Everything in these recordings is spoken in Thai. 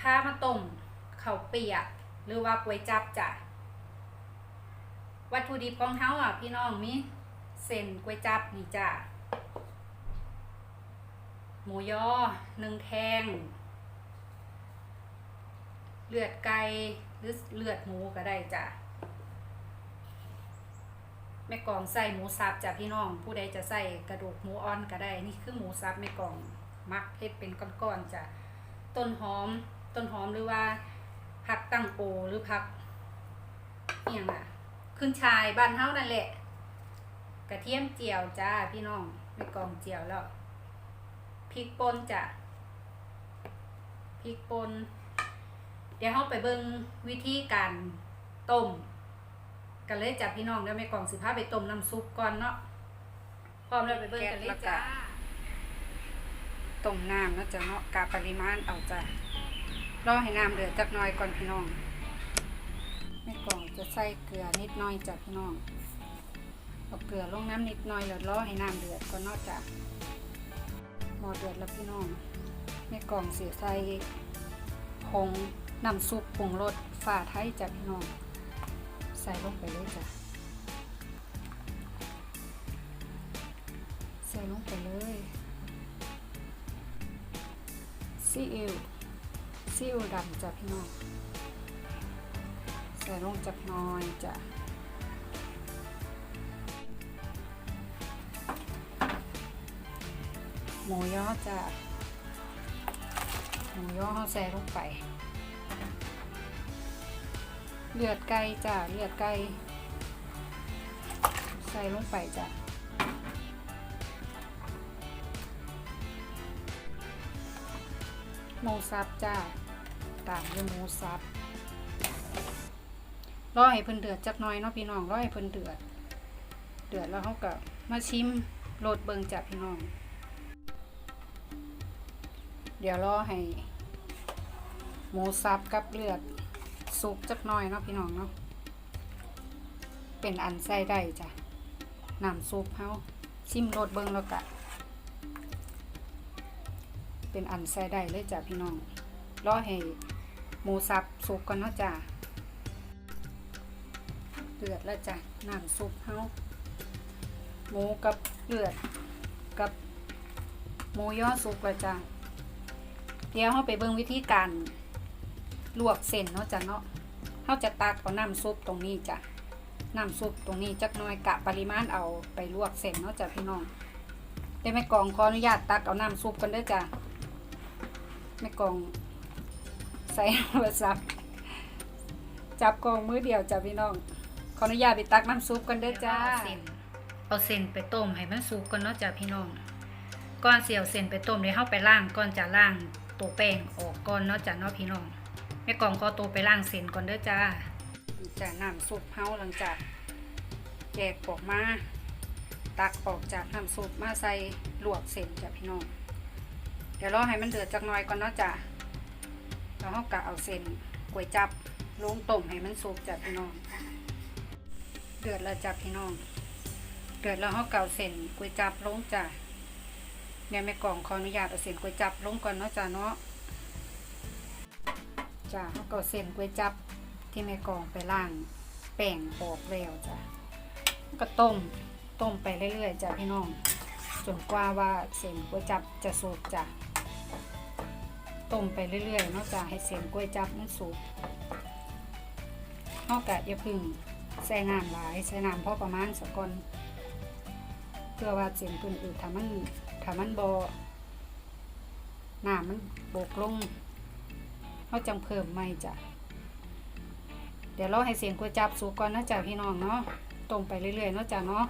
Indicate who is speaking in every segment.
Speaker 1: พามาต้มเขาเปียก หรือว่าก๋วยจับจ้ะวัตถุดิบของเฮาอะพี่น้องมีเส้นก๋วยจับนี่จ้ะหมูยอหนึ่งแทง เลือดไก่หรือเลือดหมูก็ได้จ้ะแม่กองใส่หมูสับจ้ะพี่น้อง ผู้ใดจะใส่กระดูกหมูอ่อนก็ได้ นี่คือหมูสับแม่กองมักเฮ็ดเป็นก้อนๆจ้ะต้นหอม ต้นหอมหรือว่าผักตั้งโอหรือผักเอียงอะขึ้นชายบ้านเฮานั่นแหละ กระเทียมเจียวจ้าพี่น้องแม่กล่องเจียวแล้วพริกป่นจ้ะพริกป่นเดี๋ยวเราไปเบิ่งวิธีการต้มกันเลยจ้ะพี่น้องเดี๋ยวแม่กล่องสิพาไปต้มน้ำซุปก่อนเนาะพร้อมแล้วไปเบิ่งกันเลยจ้าต้มน้ำเนาะจ้ะเนาะกะปริมาณเอาจ้ะ รอให้น้ำเดือดจักน่อยก่อนพี่น้องแม่กล่องจะใส่เกลือนิดน่อยจ้ะพี่น้องเอาเกลือลงน้ำนิดน่อยแล้วรอให้น้ำเดือดก่อนนาะจ้ะหมอเดือดแล้วพี่น้องแม่กล่องเสียใส่ผงน้ำซุปปรุงรสฝาไทยจ้ะพี่น้อง ใส่ลงไปเลยจ้ะใส่ลงไปเลยซีอิ๊ว ซีอิ๊วดำจ้ะพี่น้องใส่ลงจักน้อยจ้ะหมูยอจ้ะหมูย่อใส่ลงไป เลือดไก่จ้ะเลือดไก่ใส่ลงไปจ้ะหมูสับจ้ะ ตามด้วยหมูสับรอให้เพิ่นเดือดจักหน่อยเนาะพี่น้องรอให้เพิ่นเดือด เดือดแล้วเขาก็มาชิมโรดเบิงจ้ะพี่น้อง เดี๋ยวรอให้ หมูสับกับเลือดสุกจักหน่อยเนาะพี่น้องเนาะเป็นอันใส่ได้จ้ะน้ำซุปเฮาชิมรสเบิ่งแล้วกะ เป็นอันใส่ได้เลยจ้ะพี่น้องรอให้ หมูสับสุกก่อนเนาะจ้ะเดือดแล้วจ้ะน้ำซุปเฮาหมูกับเลือดกับหมูย่อสุกแล้วจ้ะเดี๋ยวเราไปเบิ่งวิธีการลวกเส้นเนาะจ้ะเนาะเราจะตักเอาน้ำซุปตรงนี้จ้ะน้ำซุปตรงนี้จักน่อยกะปริมาณเอาไปลวกเส้นเนาะจ้ะพี่น้องแต่แม่กองขออนุญาตตักเอาน้ำซุปกันด้อจ้ะแม่กอง ใส่โทรศัพท์จับกองมือเดียวจ้ะพี่น้อง ขออนุญาตไปตักน้ำซุปกันเด้อจ้า เอาเส้นไปต้มให้มันสุกก่อนเนาะจ้ะพี่น้องก่อนเสียวเส้นไปต้มเลยเข้าไปล่างก่อนจะล่างตัวแป้งออกก่อนเนาะจ้ะเนาะพี่น้องแม่กองขอตัวไปล่างเส้นก่อนเด้อจ้า จะน้ำซุปเฮาหลังจากแยกออกมา ตักออกจากน้ำซุปมาใส่ลวกเส้นจ้ะพี่น้อง เดี๋ยวรอให้มันเดือดจักหน่อยก่อนเนาะจ้ะ แล้วเราก็เอาเส้นก๋วยจับลงต้มให้มันสุกจ้ะพี่น้อง เดือดแล้วจ้ะพี่น้อง เดือดแล้วเราก็เอาเส้นก๋วยจับลงจ้ะเดี๋ยแม่กล่องขออนุญาตเอาเส้นก๋วยจับลงก่อนเนาะจ้าเนาะจ้าเขาก็เส้นก๋วยจับที่แม่กล่องไปล่างแป้งออกแล้วจ้ะก็ต้มต้มไปเรื่อยๆจ้ะพี่น้องจนกว่าว่าเส้นก๋วยจับจะสุกจ้ะ ต้มไปเรื่อยๆนาะจ้ะให้เส้นก๋วยจับมันสุกเขากอย่าพึ่งใส่น้ำหลายใส่น้ำพอประมาณสักก่อนเพื่อว่าเส้นเพิ่นอืดถ้ามันถ้ามันบอน้ามันโบกลงเขาจังเพิ่มไม่จ้ะเดี๋ยวเราให้เสียงก๋วยจับสุกก่อนนะจ้ะพี่น้องเนาะต้มไปเรื่อยๆเนาะจ้ะเนาะ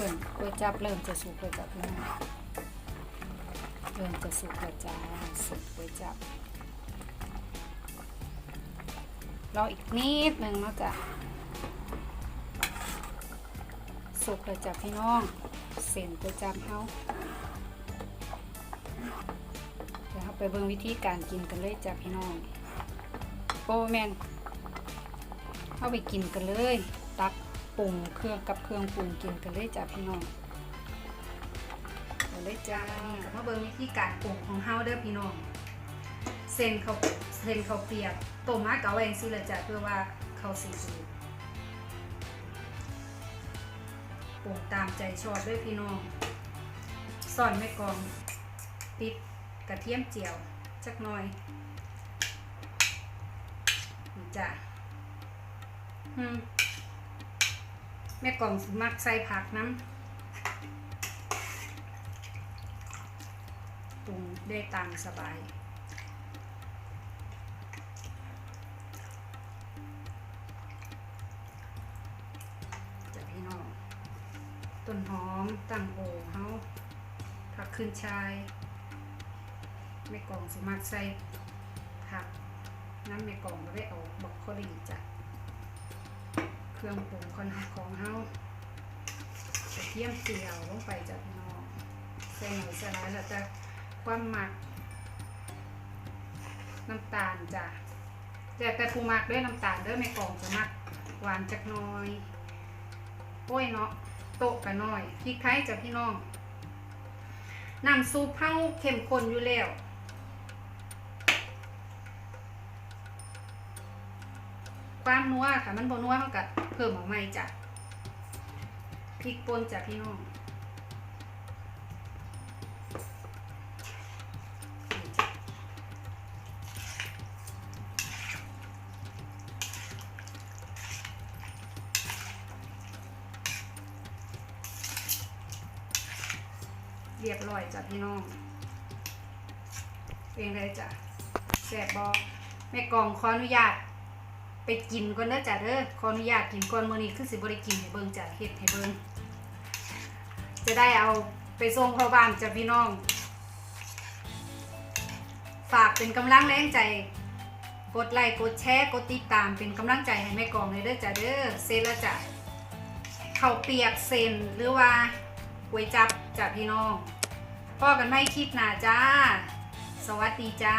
Speaker 1: เส้นก๋วยจับเริ่มจะสุกแล้วจ้ะพี่น้องเริ่มจะสุกแล้วจ้าส้นก๋วยจับรออีกนิดหนึ่งนาะจ้ะสุกแล้วจ้ะพี่น้องเส้นก๋วยจับเฮาเดี๋ยวเราไปเบิ่งวิธีการกินกันเลยจ้ะพี่น้องโอ้แมนเอาไปกินกันเลย ตัก ปรุงเครื่องกับเครื่องปรุงกินกันเลยจ้ะพี่น้องเลยจ้านี่ก็มาเบิ่งวิธีการปรุงของเฮาเด้อพี่น้องเส้นเขาเส้นเขาเปียกต้มมาเกาไว้จังซี่ละจ้ะเพื่อว่าเขาสีสูปรุงตามใจชอบเด้วยพี่น้องซ่อนไม่กองติดกระเทียมเจียวจักหน่อยจ้ะอืม แม่กล่องสมักใส่ผักน้ำปรุงได้ตามสบาย จะพี่น้อง ต้นหอมตั้งโอเฮาผักขึ้นชายไม่กล่องสมัครใส่ผักน้ำไม่กล่องก็ได้เอาบรอกโคลีจ้ะ เครื่องปรุงคนของเฮากระเทียมเจียวลงไปจ้ะพี่น้องใส่หน่อยส่ร้ายแล้วจะความหมัก น้ำตาลจ้ะแต่แต่ผู้มักด้วยน้ำตาลเด้อในกล่องจะมักหวานจักน้อยโอ้ยเนาะโตะกันน้อยพริกไทยจ้ะพี่น้องน้ำซุปเฮาเข้มข้นอยู่แล้ว ความนัวค่ะ มันบนัวเท่ากัเพิ่มออกมาจ้ะพริกป่นจ้ะพี่น้องเรียบร้อยจ้ะพี่น้องเป็นไรจ้ะแสบบอแม่กองขออนุญาต ไปกินก่อนเด้อจ้ะเด้อขออนุญาตกินก่อนมื้อนี้คือสิบ่ได้กินให้เบิ่งจ้ะเฮ็ดให้เบิ่งจะได้เอาไปส่งเข้าบ้านจ้ะพี่น้อง ฝากเป็นกำลังแรงใจกดไลค์กดแชร์กดติดตามเป็นกำลังใจให้แม่กองเลยเด้อจ้ะเด้อเซตแล้วจ้ะข้าวเปียกเซนหรือว่าก๋วยจับจ้ะพี่น้องพ่อกันไม่คลิปหนาจ้า สวัสดีจ้า